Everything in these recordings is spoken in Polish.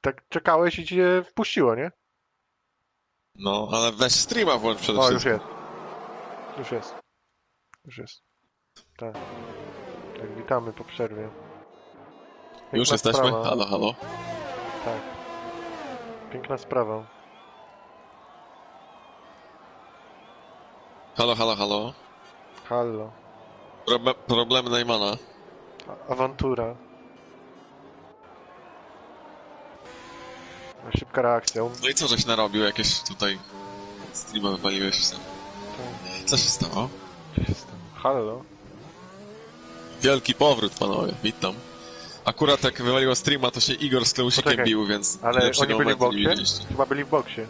tak czekałeś i cię wpuściło, nie? No, ale weź streama włącz przede O, już wszystkim. jest. Już jest. Już jest. Tak. Tak, witamy po przerwie. Piękna Już jesteśmy? Sprawa. Halo, halo. Tak. Piękna sprawa. Halo, halo, halo. Hallo. Proble problemy Neymana. A- Awantura. Szybka reakcja. No i co żeś narobił? Jakieś tutaj streama wypaliłeś? Co, co się stało? Co się stało? Hallo. Wielki powrót, panowie. Witam. Akurat jak wywaliło streama, to się Igor z Klausikiem Poczekaj, bił, więc Ale oni byli w boksie? Chyba byli w boksie.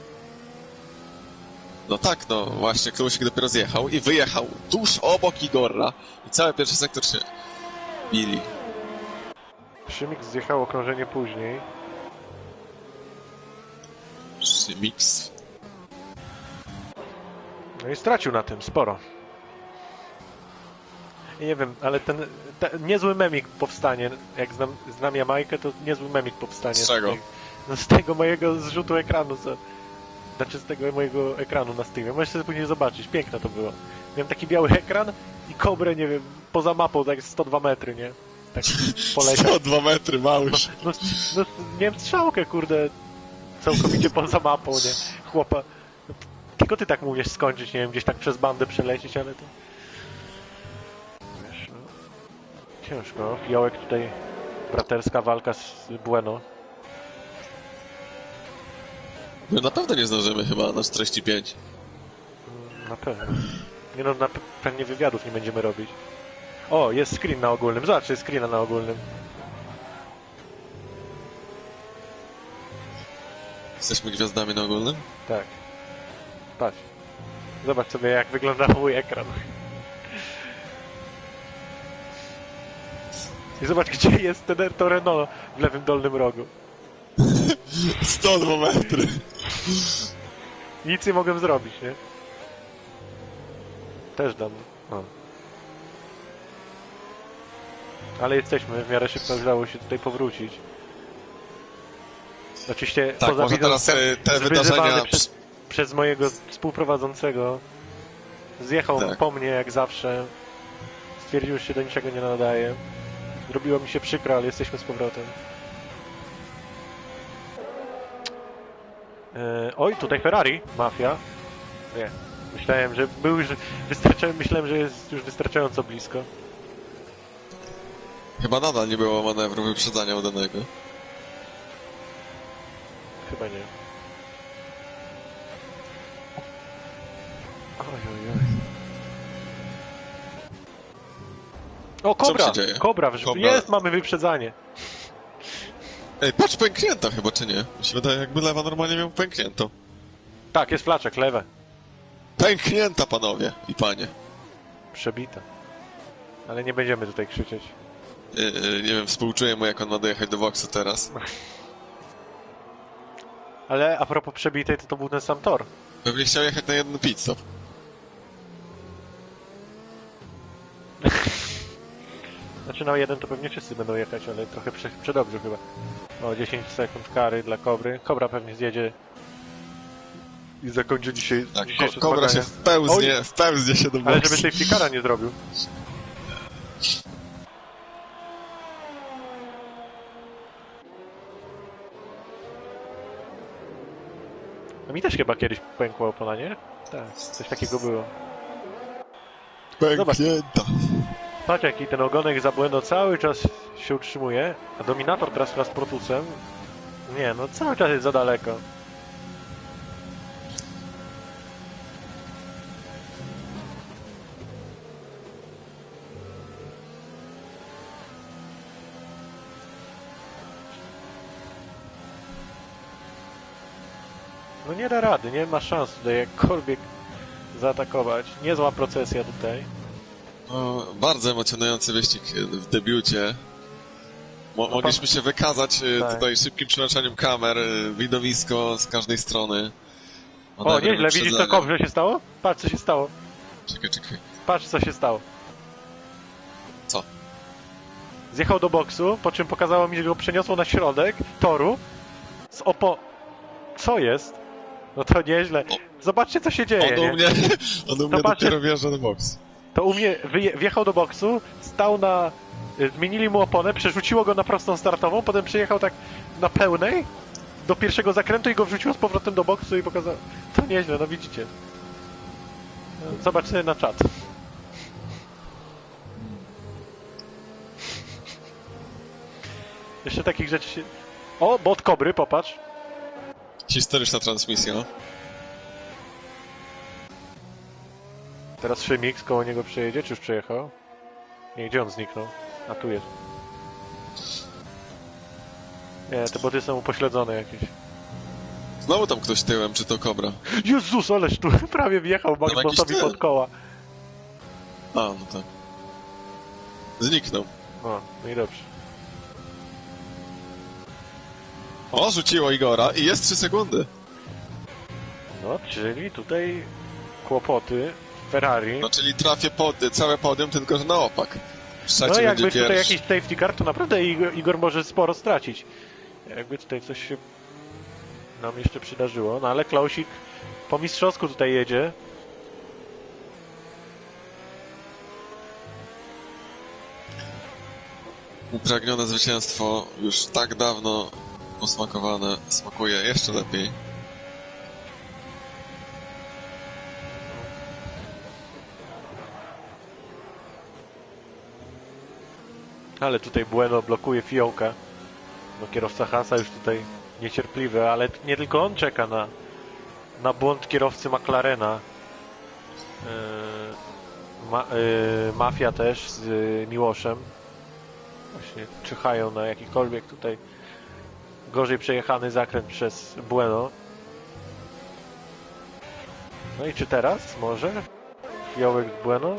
No tak, no właśnie, Klausik dopiero zjechał i wyjechał tuż obok Igora i cały pierwszy sektor się bili. Szymik zjechał okrążenie później. Mix. No i stracił na tym sporo. I nie wiem, ale ten, ten niezły memik powstanie. Jak znam, znam Jamajkę, to niezły memik powstanie. Z czego? tego- No z tego mojego zrzutu ekranu. Co, znaczy z tego mojego ekranu na Steamie. Możesz sobie później zobaczyć. Piękne to było. Miałem taki biały ekran i kobrę, nie wiem, poza mapą, tak 102 metry, nie? Tak poleciał. 102 metry, małyż. No, no miałem strzałkę, kurde, całkowicie poza mapą, nie? Chłopa. Tylko ty tak umiesz skończyć, nie wiem, gdzieś tak przez bandę przelecieć, ale to... Wiesz, no... Ciężko. Fiołek tutaj... Braterska walka z Bueno. My na pewno nie zdążymy chyba na 45. Mm, Na pewno. Nie no, na pe- pewnie wywiadów nie będziemy robić. O, jest screen na ogólnym. Zobacz, jest screena na ogólnym. Jesteśmy gwiazdami na ogólnym? Tak. Patrz. Zobacz sobie, jak wygląda mój ekran. I zobacz, gdzie jest ten, to Renault w lewym dolnym rogu. 102 metry. Nic nie mogłem zrobić, nie? Też dam. O. Ale jesteśmy, w miarę szybko udało się tutaj powrócić. Oczywiście Tak, poza może teraz e, te wydarzenia... Przez, przez mojego współprowadzącego. Zjechał Tak. po mnie jak zawsze. Stwierdził, że się do niczego nie nadaje. Zrobiło mi się przykro, ale jesteśmy z powrotem. E, oj, tutaj Ferrari, mafia. Nie. Myślałem, że był już wystarczająco, myślałem, że jest już wystarczająco blisko. Chyba nadal nie było manewru wyprzedzania udanego. Chyba nie. Oj, oj, oj. O, kobra! się dzieje? Kobra, w... Kobra. jest, mamy wyprzedzanie. Ej, patrz, pęknięta chyba, czy nie? Mi się wydaje, jakby lewa normalnie miał pękniętą. Tak, jest flaczek, lewe. Pęknięta, panowie i panie. Przebita. Ale nie będziemy tutaj krzyczeć. Yy, yy, nie wiem, współczuję mu, jak on ma dojechać do boksu teraz. Ale a propos przebitej, to to był ten sam tor. Pewnie chciał jechać na jeden pit stop. Znaczy na jeden to pewnie wszyscy będą jechać, ale trochę prze, przedobrze chyba. O, 10 sekund kary dla Kobry. Kobra pewnie zjedzie i zakończy dzisiaj Tak, dzisiejsze kobra się wpełznie, wpełznie się do. Ale żeby safety cara nie zrobił. A mi też chyba kiedyś pękła opona, nie? Tak, coś takiego było. Pęknięta. Patrz jaki ten ogonek za błędo cały czas się utrzymuje, a Dominator teraz z Protusem. Nie, no cały czas jest za daleko. Nie da rady, nie ma szans tutaj jakkolwiek zaatakować. Niezła procesja tutaj. No, bardzo emocjonujący wyścig w debiucie. Mo No mogliśmy się wykazać y, Tak. tutaj szybkim przełączaniem kamer, y, widowisko z każdej strony. O, Manewry nieźle, widzisz wyprzedzania. kobrze się stało? Patrz co się stało. Czekaj, czekaj. Patrz co się stało. Co? Zjechał do boksu, po czym pokazało mi, że go przeniosło na środek toru z opo... Co jest? No to nieźle. Zobaczcie, co się dzieje, On u nie? mnie, on u mnie Zobaczcie. dopiero wjeżdża do boks. To u mnie wyje, wjechał do boksu, stał na... Zmienili mu oponę, przerzuciło go na prostą startową, potem przyjechał tak na pełnej do pierwszego zakrętu i go wrzuciło z powrotem do boksu i pokazał... To nieźle, no widzicie. Zobaczcie na czat. Jeszcze takich rzeczy się... O, bot kobry, popatrz. Historyczna transmisja. Teraz Szymix koło niego przejedzie, czy już przejechał? Nie, gdzie on zniknął? A tu jest. Nie, te boty są upośledzone jakieś. Znowu tam ktoś tyłem, czy to kobra? Jezus, ależ tu prawie wjechał tył. pod koła. A, no tak. Zniknął. O, no i dobrze. O, rzuciło Igora i jest 3 sekundy. No, czyli tutaj kłopoty Ferrari. No, czyli trafię pod, całe podium, tylko że na opak. No jakby tutaj pierwszy. jakiś safety car, to naprawdę Igor, Igor może sporo stracić. Jakby tutaj coś się nam jeszcze przydarzyło. No ale Klausik po mistrzowsku tutaj jedzie. Upragnione zwycięstwo, już tak dawno posmakowane, smakuje jeszcze lepiej. Ale tutaj Bueno blokuje fiołkę. No kierowca Hasa już tutaj niecierpliwy, ale nie tylko on czeka na, na błąd kierowcy McLarena. Yy, ma, yy, mafia też z yy, Miłoszem. Właśnie czyhają na jakikolwiek tutaj gorzej przejechany zakręt przez Bueno. No i czy teraz może? Fiołek Bueno?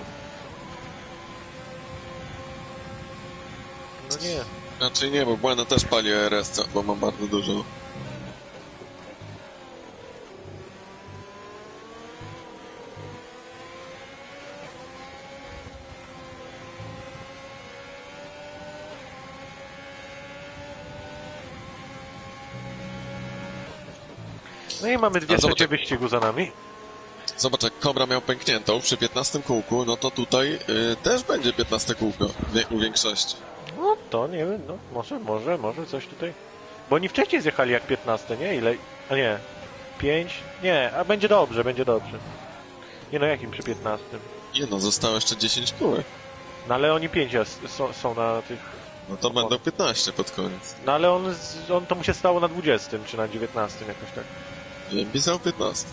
No nie. Raczej nie, bo Bueno też pali RS, bo mam bardzo dużo. I mamy dwie trzecie wyścigu za nami. Zobacz, jak Kobra miał pękniętą przy 15 kółku, no to tutaj y, też będzie 15 kółko u większości. No to nie wiem, no może, może, może coś tutaj. Bo oni wcześniej zjechali jak 15, nie? Ile? A nie. 5? Nie, a będzie dobrze, będzie dobrze. Nie no, jakim przy 15? Nie no, zostało jeszcze 10 kółek. No ale oni 5 są, są na tych... No to będą 15 pod koniec. No ale on, on to mu się stało na 20 czy na 19 jakoś tak. Nie, pisał 15.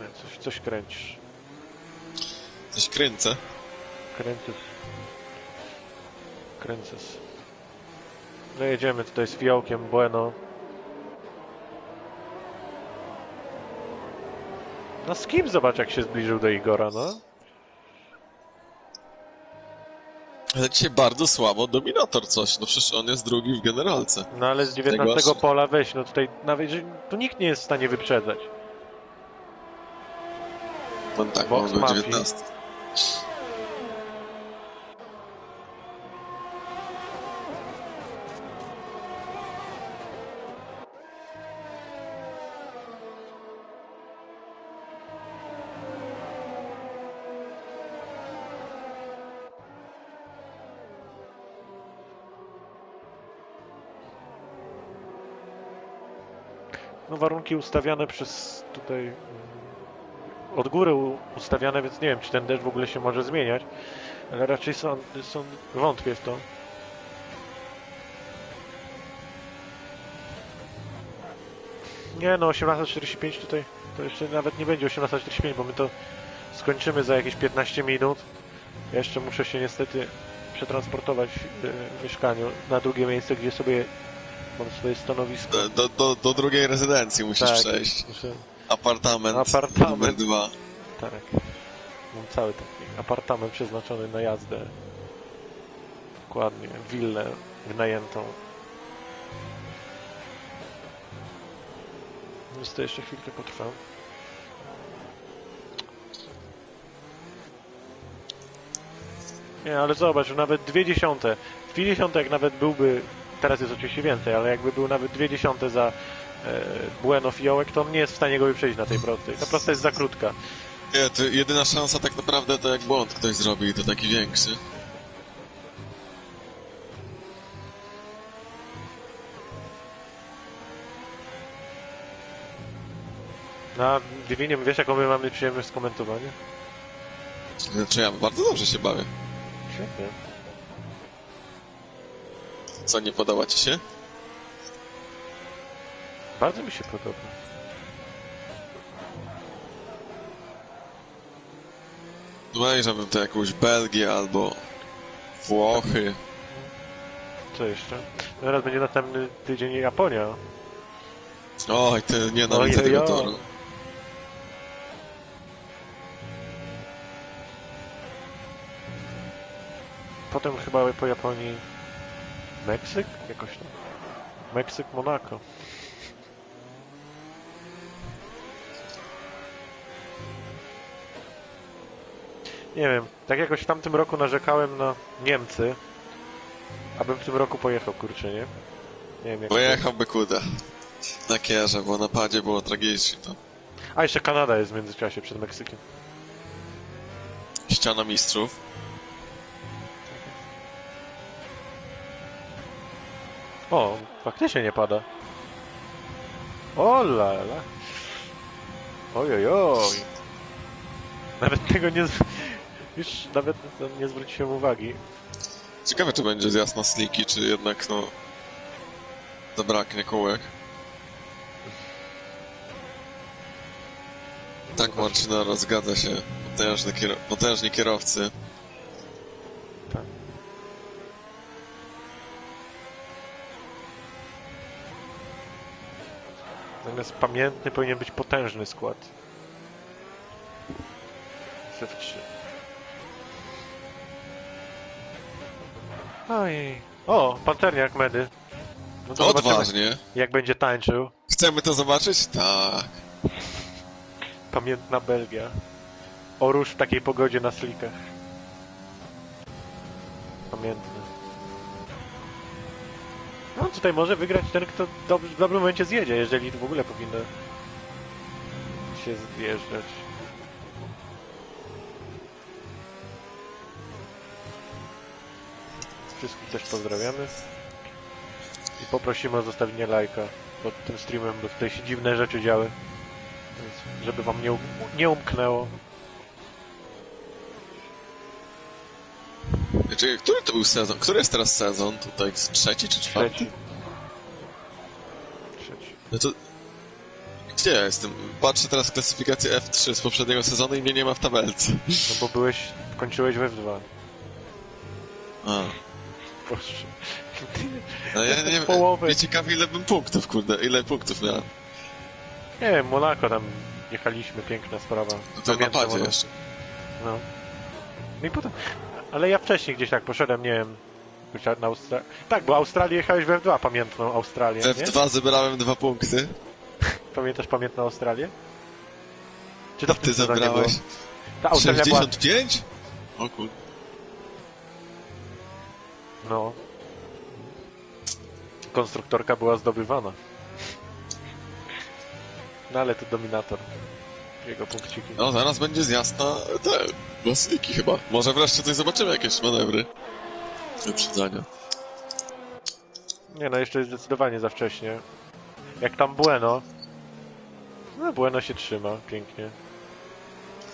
Nie, coś, coś kręcisz. Coś kręcę. Kręcys. Kręcys. No jedziemy tutaj z fiołkiem Bueno. No z kim zobacz jak się zbliżył do Igora, no? Ale dzisiaj bardzo słabo Dominator coś, no przecież on jest drugi w generalce. No ale z 19 Najgorsze. pola weź, no tutaj nawet, tu nikt nie jest w stanie wyprzedzać. On tak, Box on był Mafii. 19. Warunki ustawiane przez tutaj mm, od góry ustawiane, więc nie wiem, czy ten deszcz w ogóle się może zmieniać, ale raczej są, są wątpię w to. Nie no, 18.45 tutaj to jeszcze nawet nie będzie 18.45, bo my to skończymy za jakieś 15 minut. Jeszcze muszę się niestety przetransportować y, w mieszkaniu na drugie miejsce, gdzie sobie mam swoje stanowisko. Do, do, do, do drugiej rezydencji musisz Tak, przejść. muszę- Apartament, Apartament. numer dwa. Tak. Mam cały taki apartament przeznaczony na jazdę. Dokładnie. Willę wynajętą. Więc to jeszcze chwilkę potrwa. Nie, ale zobacz, nawet dwie dziesiąte. Dwie dziesiąte jak nawet byłby teraz jest oczywiście więcej, ale jakby był nawet dwie dziesiąte za e, Bueno Fiołek, to on nie jest w stanie go wyprzedzić na tej prostej. Ta prosta jest za krótka. Nie, to jedyna szansa tak naprawdę to jak błąd ktoś zrobi i to taki większy. Na Divinie, wiesz jaką my mamy przyjemność z komentowania? Znaczy ja bardzo dobrze się bawię. Świetnie. Co, nie podoba ci się? Bardzo mi się podoba. No żebym to jakąś Belgię albo Włochy. Co jeszcze? Teraz będzie następny tydzień Japonia. Oj, ty nienawidzę Ojej, tego o. toru. Potem chyba po Japonii Meksyk? Jakoś tam. Meksyk, Monako. Nie wiem, tak jakoś w tamtym roku narzekałem na Niemcy, abym w tym roku pojechał, kurczę, nie? Nie wiem jak... Pojechałby kuda. Na kierze, bo na padzie było tragicznie. To A, jeszcze Kanada jest w międzyczasie przed Meksykiem. ściana mistrzów. O, faktycznie nie pada. O la la. Oj, oj, oj. Nawet tego nie... Już nawet nie zwróciłem uwagi. Ciekawe, czy będzie zjazd na sliki, czy jednak, no... Zabraknie kółek. Tak, Marcina, zgadza się. Potężny kiero... Potężni kierowcy. Zamiast pamiętny powinien być potężny skład. F3. Ojej. O, panterniak medy. No to Odważnie. jak będzie tańczył. Chcemy to zobaczyć? Tak. Pamiętna Belgia. Oróż w takiej pogodzie na slikach. Pamiętny. No tutaj może wygrać ten, kto dob- w dobrym momencie zjedzie, jeżeli w ogóle powinno się zjeżdżać. Wszystkich też pozdrawiamy. I poprosimy o zostawienie lajka pod tym streamem, bo tutaj się dziwne rzeczy działy. Więc żeby wam nie, um nie umknęło. Znaczy, który to był sezon? Który jest teraz sezon? Tutaj trzeci czy czwarty? Trzeci. Trzeci. No to... Gdzie ja jestem? Patrzę teraz klasyfikację F3 z poprzedniego sezonu i mnie nie ma w tabelce. No bo byłeś, kończyłeś we F2. A. Boże. No ja nie Połowę. Mnie ciekawi ile bym punktów, kurde. Ile punktów miałem? Nie wiem, Monako tam jechaliśmy, piękna sprawa. No to na Pamiętam padzie Monako. jeszcze. No. No i potem... Ale ja wcześniej gdzieś tak poszedłem, nie wiem, na Australię. Tak, bo Australię jechałeś we F2, pamiętną Australię, W nie? F2 zebrałem dwa punkty. Pamiętasz pamiętną Australię? Czy to w Ty zebrałeś Ta Australia była... 65? O kur... No. Konstruktorka była zdobywana. No ale to dominator. Jego punkciki. No zaraz będzie zjazd na te głośniki chyba. Może wreszcie coś zobaczymy, jakieś manewry. Wyprzedzania. Nie no, jeszcze jest zdecydowanie za wcześnie. Jak tam Bueno. No Bueno się trzyma, pięknie.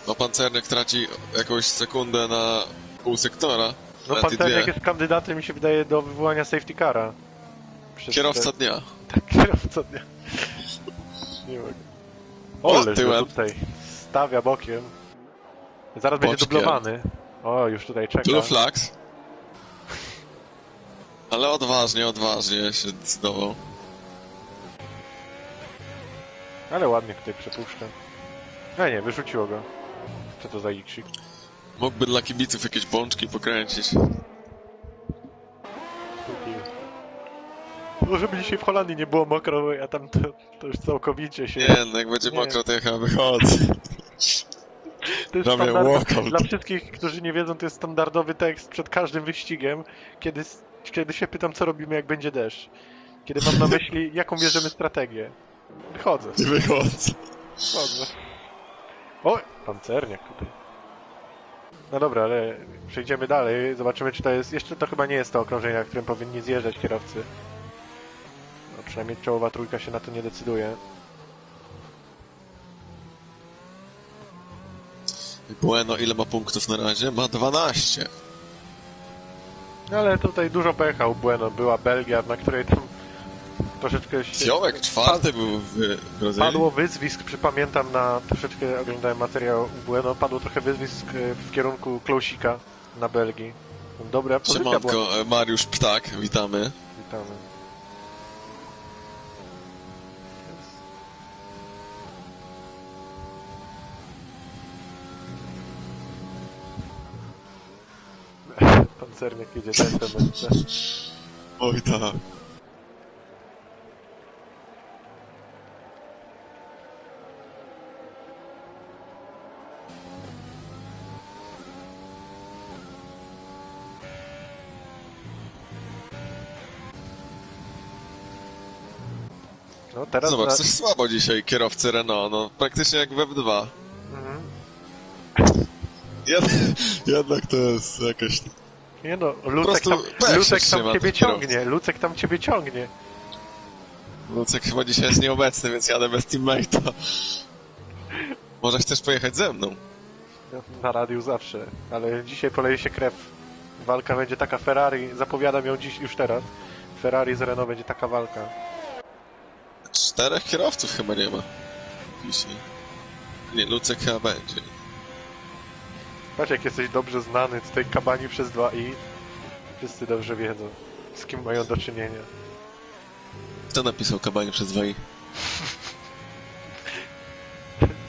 No pancernik traci jakąś sekundę na pół sektora. No Nawet pan i Terniak dwie. jest kandydatem, mi się wydaje, do wywołania safety cara. Przez Kierowca Te... dnia. Tak, kierowca dnia. Nie mogę. O, Oleż tyłem. tutaj stawia bokiem. Zaraz będzie Boczkiem. dublowany. O, już tutaj czeka. Blue flags. Ale odważnie, odważnie się decydował. Ale ładnie tutaj przepuszcza. A nie, wyrzuciło go. Co to za iksik? Mógłby dla kibiców jakieś bączki pokręcić. No żeby dzisiaj w Holandii nie było mokro, a tam to, to już całkowicie się... Nie, no jak będzie Nie. mokro, to ja chyba wychodzę. To jest standard... Dla wszystkich, którzy nie wiedzą, to jest standardowy tekst przed każdym wyścigiem, kiedy Kiedy się pytam, co robimy, jak będzie deszcz. Kiedy mam na myśli, jaką bierzemy strategię. Wychodzę, wychodzę. wychodzę. O, pancerniak tutaj. No dobra, ale przejdziemy dalej, zobaczymy czy to jest... Jeszcze to chyba nie jest to okrążenie, na którym powinni zjeżdżać kierowcy. Przynajmniej czołowa trójka się na to nie decyduje. Bueno, ile ma punktów na razie? Ma 12. No ale tutaj dużo pecha u Bueno. Była Belgia, na której tam troszeczkę się... Fiołek czwarty był w Brazylii. Padło wyzwisk, przypamiętam na troszeczkę oglądałem materiał Bueno, padło trochę wyzwisk e, w kierunku Klosika na Belgii. Dobra pozycja była. Siemanko, e, Mariusz Ptak, witamy. Witamy. Pancerniak jedzie ten temat. Oj tak. No teraz Zobacz, na... coś słabo dzisiaj kierowcy Renault, no praktycznie jak w F2. Mhm. Jed jednak to jest jakaś... Nie no, Lucek tam, Lucek tam ciebie ciągnie, Lucek tam ciebie ciągnie. Lucek chyba dzisiaj jest nieobecny, więc jadę bez teammate'a. Może chcesz pojechać ze mną? No, Na radiu zawsze, ale dzisiaj poleje się krew. Walka będzie taka Ferrari, zapowiadam ją dziś już teraz. Ferrari z Renault będzie taka walka. Czterech kierowców chyba nie ma. Dzisiaj. Nie, Lucek chyba będzie. Patrz jak jesteś dobrze znany z tej kabani przez 2i. Wszyscy dobrze wiedzą, z kim mają do czynienia. Kto napisał kabanie przez 2i?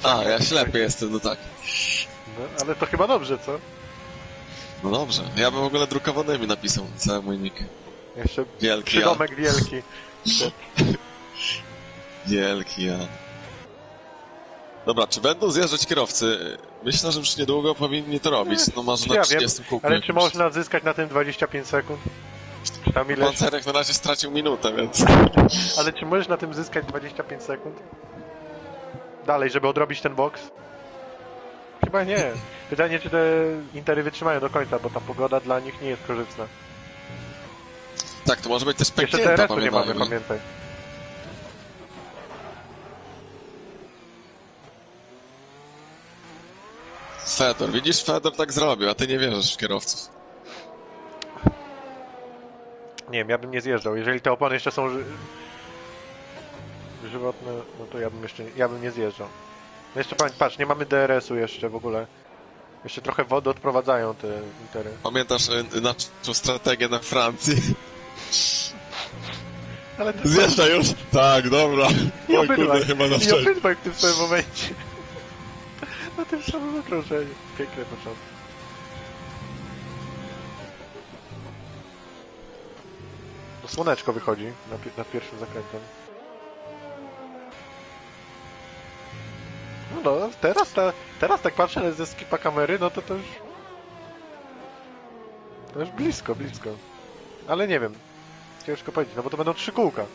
A, ja ślepy jestem, no tak. No, ale to chyba dobrze, co? No dobrze. Ja bym w ogóle drukowanymi napisał cały mój nick. Jeszcze Wielki ja. przydomek wielki. Wielki ja. Dobra, czy będą zjeżdżać kierowcy? Myślę, że już niedługo powinni to robić. No może na Ja wiem, 30 kółku. ale czy można zyskać na tym 25 sekund? Czy tam ileś? Pancerek na razie stracił minutę, więc... Ale czy możesz na tym zyskać 25 sekund? Dalej, żeby odrobić ten boks? Chyba nie. Pytanie, czy te intery wytrzymają do końca, bo ta pogoda dla nich nie jest korzystna. Tak, to może być też Jeszcze pęknięta, TRS-u nie mamy, pamiętaj. Fedor, widzisz, Fedor tak zrobił, a ty nie wierzysz w kierowców. Nie wiem, ja bym nie zjeżdżał. Jeżeli te opony jeszcze są ży... żywotne, no to ja bym jeszcze ja bym nie zjeżdżał. No jeszcze patrz, patrz, nie mamy DRS-u jeszcze w ogóle. Jeszcze trochę wody odprowadzają te intery. Pamiętasz y, naszą strategię na Francji? Ale to Zjeżdża już? Tak, dobra. I Oj kurde, obydwaj, chyba na i obydwaj w tym samym momencie. Na tym samym okrążeniu. Piękny początek. To słoneczko wychodzi na, pi- nad pierwszym zakrętem. No, no teraz, ta, teraz tak patrzę ze skipa kamery, no to to już... To już blisko, blisko. Ale nie wiem. Ciężko powiedzieć, no bo to będą trzy kółka.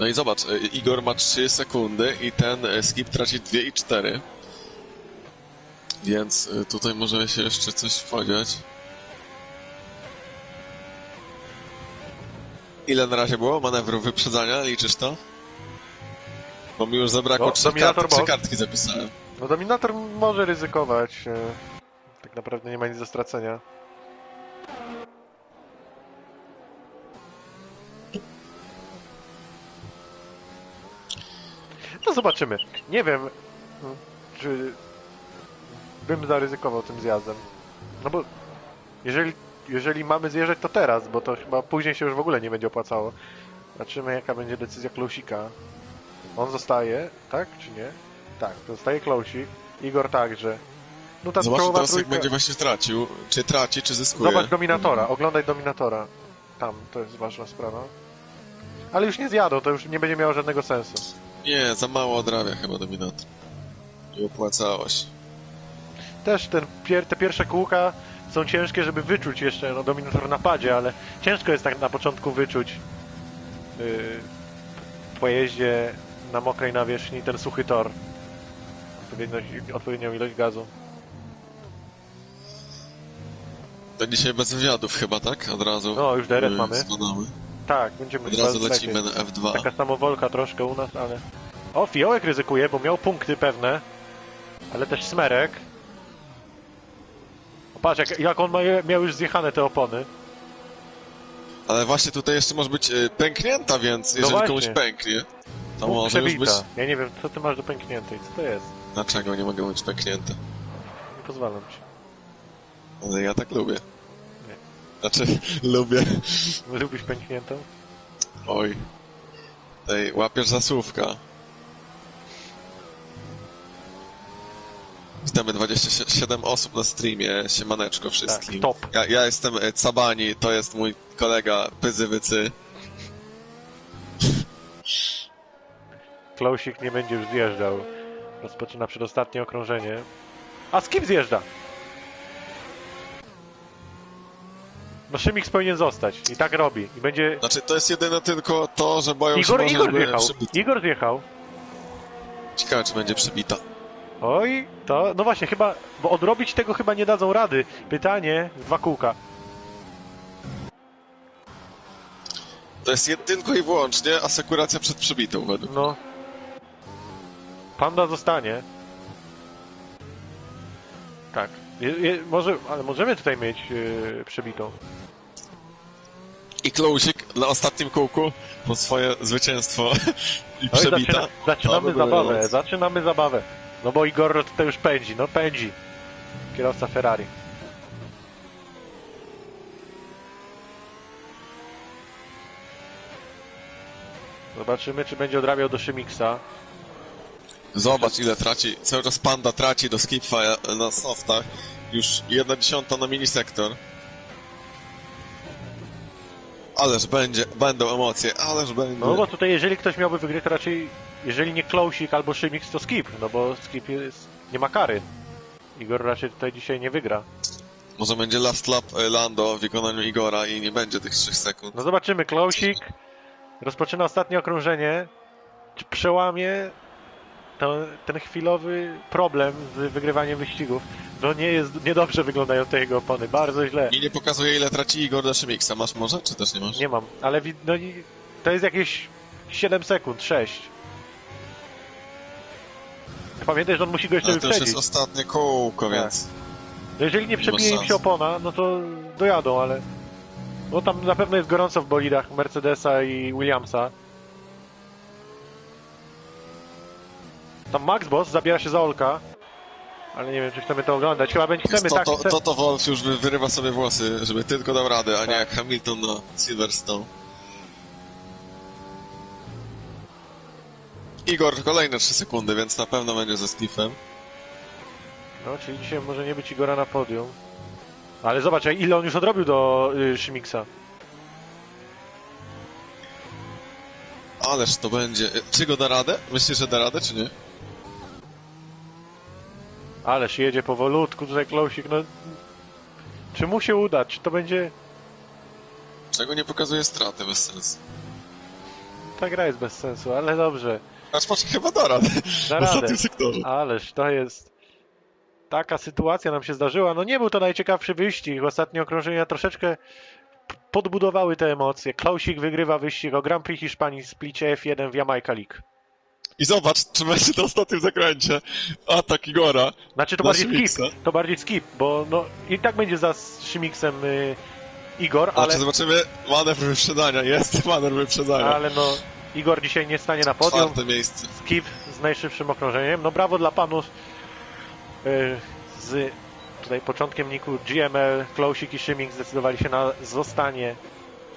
No i zobacz, y, Igor ma 3 sekundy i ten y, skip traci 2 i 4. Więc y, tutaj może się jeszcze coś podziać. Ile na razie było manewrów wyprzedzania? Liczysz to? Bo mi już zabrakło No, trzy, kart, trzy kartki zapisałem. No Dominator może ryzykować. e, Tak naprawdę nie ma nic do stracenia. No zobaczymy. Nie wiem, no, czy bym zaryzykował tym zjazdem. No bo jeżeli, jeżeli mamy zjeżdżać, to teraz, bo to chyba później się już w ogóle nie będzie opłacało. Zobaczymy, jaka będzie decyzja Klusika. On zostaje, tak czy nie? Tak, zostaje Klausik. Igor także. No ta Zobacz czołowa teraz, jak trójka... będzie właśnie tracił. Czy traci, czy zyskuje. Zobacz Dominatora, oglądaj Dominatora. Tam, to jest ważna sprawa. Ale już nie zjadą, to już nie będzie miało żadnego sensu. Nie, za mało odrabia chyba dominator. Nie opłacało się. Też ten, pier, te pierwsze kółka są ciężkie, żeby wyczuć jeszcze, no Dominator na padzie, ale ciężko jest tak na początku wyczuć yy, po jeździe na mokrej nawierzchni ten suchy tor. Odpowiednio, odpowiednią ilość gazu. To dzisiaj bez wywiadów chyba, tak? Od razu. No, już DRS y, mamy. Spadamy. Tak, będziemy Od razu lecimy na F2. Taka samowolka troszkę u nas, ale... O, Fiołek ryzykuje, bo miał punkty pewne. Ale też Smerek. Patrz, jak, jak on ma, miał już zjechane te opony. Ale właśnie tutaj jeszcze może być y, pęknięta, więc jeżeli No właśnie. komuś pęknie, to Punkt może już być... przebita. Ja nie wiem, co ty masz do pękniętej, co to jest? Dlaczego nie mogę być pęknięte? Nie pozwalam ci. Ale ja tak lubię. Nie. Znaczy, lubię. Lubisz pękniętą? Oj. Tej, łapiesz za słówka. Witamy 27 osób na streamie, siemaneczko wszystkim. Tak, top. Ja, ja jestem e, Cabani, to jest mój kolega Pyzywycy. Klausik nie będzie już zjeżdżał. Rozpoczyna przedostatnie okrążenie. A z kim zjeżdża? No Szymix powinien zostać. I tak robi. I będzie... Znaczy, to jest jedyne tylko to, że boją Igor, się może, Igor żeby zjechał. przybita. Igor zjechał. Ciekawe, czy będzie przybita. Oj, to... No właśnie, chyba... Bo odrobić tego chyba nie dadzą rady. Pytanie, dwa kółka. To jest jed- tylko i wyłącznie asekuracja przed przybitą według No. Panda zostanie. Tak. Je, je, może, ale możemy tutaj mieć yy, przebitą. I Klausik na ostatnim kółku po swoje zwycięstwo i przebita. zaczyna, zaczynamy zabawę, zaczynamy zabawę. No bo Igor tutaj już pędzi, no pędzi. Kierowca Ferrari. Zobaczymy, czy będzie odrabiał do Szymiksa. Zobacz ile traci, cały czas Panda traci do Skipfa na softach. Już jedna dziesiąta na minisektor. Ależ będzie, będą emocje, ależ będzie. No bo tutaj jeżeli ktoś miałby wygrać, to raczej jeżeli nie Klausik albo Szymix, to Skip, no bo Skip jest, nie ma kary. Igor raczej tutaj dzisiaj nie wygra. Może będzie last lap e, Lando w wykonaniu Igora i nie będzie tych 3 sekund. No zobaczymy, Klausik rozpoczyna ostatnie okrążenie. Czy przełamie to, ten chwilowy problem z wygrywaniem wyścigów? No nie jest, niedobrze wyglądają te jego opony, bardzo źle. I nie pokazuje ile traci Igor do Szymixa. Masz może, czy też nie masz? Nie mam, ale no, to jest jakieś 7 sekund, 6. Pamiętaj, że on musi go jeszcze Ale to już wyprzedzić. jest ostatnie kółko, Tak. więc... Jeżeli nie przebije im się opona, no to dojadą, ale... No tam na pewno jest gorąco w bolidach Mercedesa i Williamsa. Tam Max Boss zabiera się za Olka. Ale nie wiem, czy chcemy to oglądać. Chyba będzie chcemy, tak, Toto, chcemy. Toto Wolf już wy- wyrywa sobie włosy, żeby tylko dał radę, a nie jak Hamilton na Silverstone. Igor kolejne 3 sekundy, więc na pewno będzie ze Skiffem. No, czyli dzisiaj może nie być Igora na podium. Ale zobacz, ile on już odrobił do y, Szymiksa. Ależ to będzie... Czy go da radę? Myślisz, że da radę, czy nie? Ależ jedzie powolutku tutaj Klausik, no... Czy mu się uda? Czy to będzie... Czego nie pokazuje straty bez sensu. Ta gra jest bez sensu, ale dobrze. Patrz, chyba da radę. Da W radę. Ależ to jest. Taka sytuacja nam się zdarzyła. No nie był to najciekawszy wyścig. Ostatnie okrążenia troszeczkę podbudowały te emocje. Klausik wygrywa wyścig o Grand Prix Hiszpanii z Splicie F1 w Jamaica League. I zobacz, czy będzie to w ostatnim zakręcie. Atak Igora. Znaczy to Na bardziej skip, to bardziej skip, bo no i tak będzie za Szymiksem y, Igor, ale, Znaczy, zobaczymy manewr wyprzedzania. Jest manewr wyprzedzania. ale no Igor dzisiaj nie stanie na podium. Czwarte miejsce. Skip z najszybszym okrążeniem. No brawo dla panów y, z tutaj początkiem niku GML, Klausik i Szymik zdecydowali się na zostanie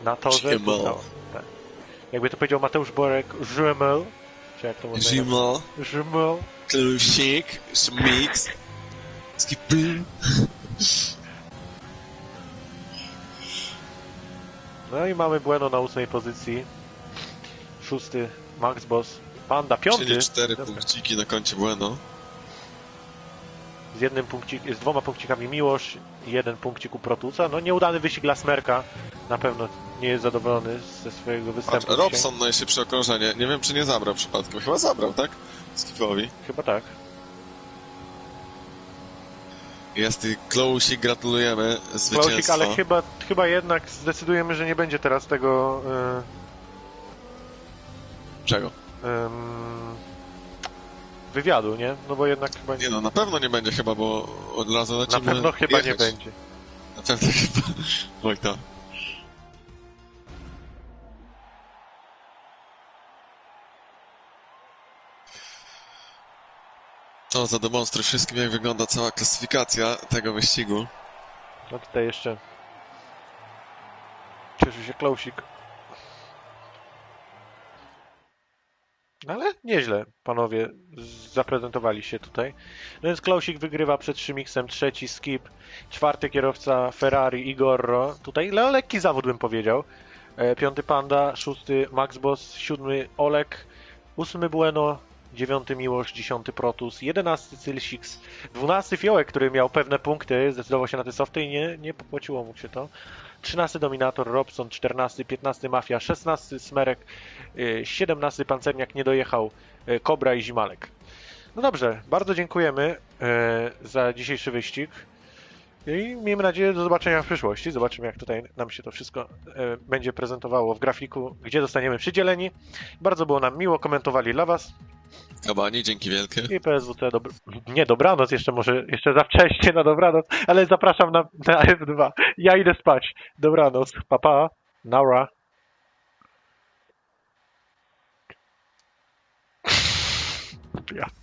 na torze. GML. No, tak. Jakby to powiedział Mateusz Borek, GML, czy jak to Zima, GML. Klusik, Schmix, Skipy. No i mamy Bueno na ósmej pozycji. Szósty Max Boss. Panda piąty. Czyli cztery Dobra. punkciki na koncie Bueno. z jednym punkcik, z dwoma punkcikami Miłosz i jeden punkcik u Protusa. No nieudany wyścig Lasmerka, na pewno nie jest zadowolony ze swojego Patrz, występu. dzisiaj. Robson najszybsze okrążenie. Nie wiem, czy nie zabrał przypadkiem. Chyba zabrał, tak? Skipowi. Chyba tak. Jest i Klausik, gratulujemy Klausik, zwycięstwa. ale chyba, chyba jednak zdecydujemy, że nie będzie teraz tego Czego? ym, wywiadu, nie? No bo jednak chyba nie, Nie no, na pewno nie będzie chyba, bo od razu na lecimy pewno chyba nie będzie. Na pewno chyba. Wojta. To zademonstruj wszystkim, jak wygląda cała klasyfikacja tego wyścigu. No tutaj jeszcze cieszy się Klausik. Ale nieźle panowie zaprezentowali się tutaj. No więc Klausik wygrywa przed Szymixem, trzeci Skip, czwarty kierowca Ferrari Igorro. Tutaj le- lekki zawód bym powiedział. E, Piąty Panda, szósty Max Boss, siódmy Olek, ósmy Bueno, dziewiąty Miłosz, dziesiąty Protus, jedenasty Cylsix, dwunasty Fiołek, który miał pewne punkty, zdecydował się na te softy i nie, nie popłaciło mu się to. 13 Dominator Robson, 14, 15 Mafia, 16 Smerek, y, 17 Pancerniak nie dojechał, y, Kobra i Zimalek. No dobrze, bardzo dziękujemy y, za dzisiejszy wyścig i miejmy nadzieję do zobaczenia w przyszłości. Zobaczymy jak tutaj nam się to wszystko y, będzie prezentowało w grafiku, gdzie zostaniemy przydzieleni. Bardzo było nam miło, komentowali dla Was Kabani, dzięki wielkie. i PSWC, dobr... nie dobranoc, jeszcze może, jeszcze za wcześnie na dobranoc, ale zapraszam na, na F2. Ja idę spać. Dobranoc, papa, Naura. Ja